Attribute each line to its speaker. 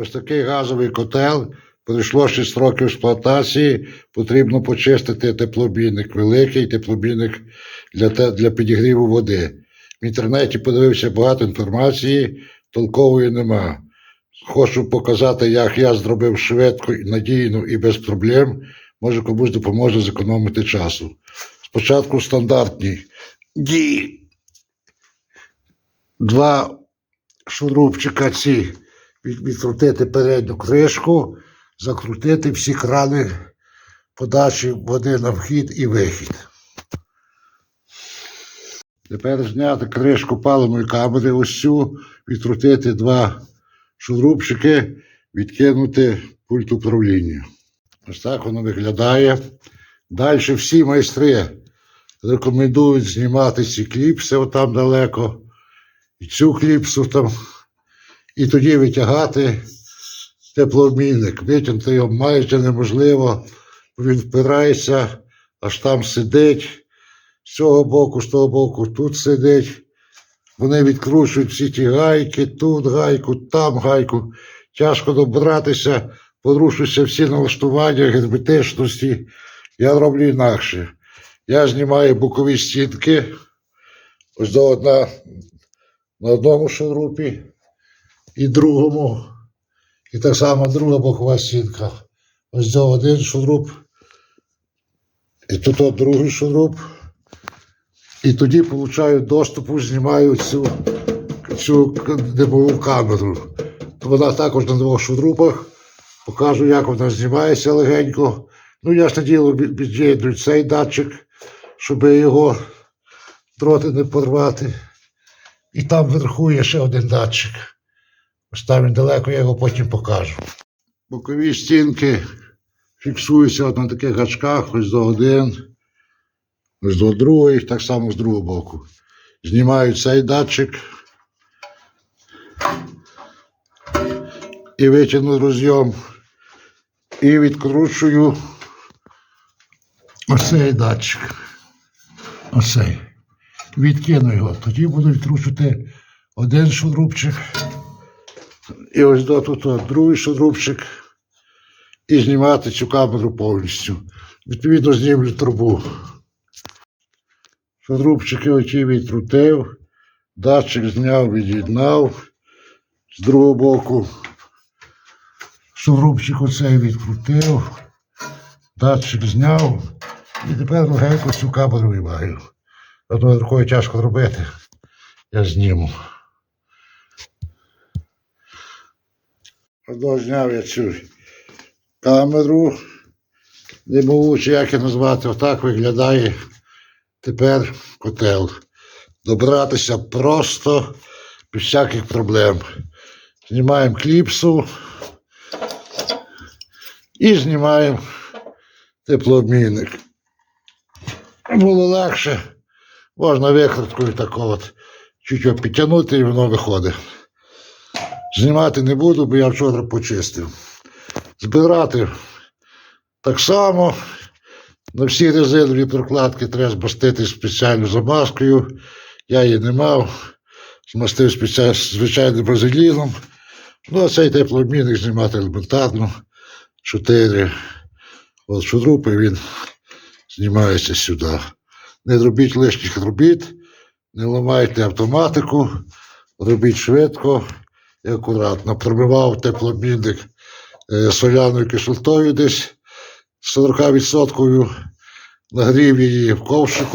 Speaker 1: Ось такий газовий котел. Пройшло 6 років експлуатації. Потрібно почистити теплобійник, великий теплобійник для, для підігріву води. В інтернеті подивився багато інформації, толкової нема. Хочу показати, як я зробив швидко, надійно і без проблем. Може комусь допоможе зекономити часу. Спочатку стандартні дії. Два шурупчика ці відкрутити передню кришку, закрутити всі крани подачі води на вхід і вихід. Тепер зняти кришку паливної камери, ось цю, відкрутити два шурупчики, відкинути пульт управління. Ось так воно виглядає. Далі всі майстри рекомендують знімати ці кліпси отам далеко, і цю кліпсу там, і тоді витягати теплообмінник. Витягнути його майже неможливо, він впирається, аж там сидить. З цього боку, з того боку, тут сидить. Вони відкручують всі ті гайки, тут гайку, там гайку. Тяжко добратися, порушуються всі налаштування герметичності. Я роблю інакше. Я знімаю бокові стінки. Ось до одна на одному шурупі і другому. І так само друга бокова стінка. Ось до один шуруп. І тут другий шуруп. І тоді получаю доступу, знімаю цю, цю димову камеру. Вона також на двох шурупах. Покажу, як вона знімається легенько. Ну, ясне діло, від- цей датчик, щоб його дроти не порвати. І там вверху є ще один датчик. Він далеко, я його потім покажу. Бокові стінки фіксуються от на таких гачках, ось до один, ось до другої, так само з другого боку. Знімаю цей датчик і витягну розйом. І відкручую ось цей датчик. Ось. Відкину його. Тоді буду відкручувати один шурупчик. І ось тут другий шурупчик. І знімати цю камеру повністю. Відповідно, знімлю трубу. Шурупчики оті відкрутив, датчик зняв, від'єднав з другого боку. Шурупчик оцей відкрутив, датчик зняв і тепер легенько цю камеру виймаю. Одною рукою тяжко зробити. Я зніму. Одного я цю камеру. Не можу, чи як її назвати, отак виглядає тепер котел. Добратися просто без всяких проблем. Знімаємо кліпсу і знімаємо теплообмінник. Було легше. Можна викруткою так от чуть його підтягнути і воно виходить. Знімати не буду, бо я вчора почистив. Збирати так само. На всі резинові прокладки треба змастити спеціальною замазкою. Я її не мав. Змастив спеціально звичайним базиліном. Ну, а цей теплообмінник знімати елементарно. Чотири. От шурупи він знімається сюди. Не робіть лишніх робіт, не ламайте автоматику, робіть швидко і акуратно. Промивав теплообмінник е, соляною кислотою десь 40%, нагрів її в ковшику.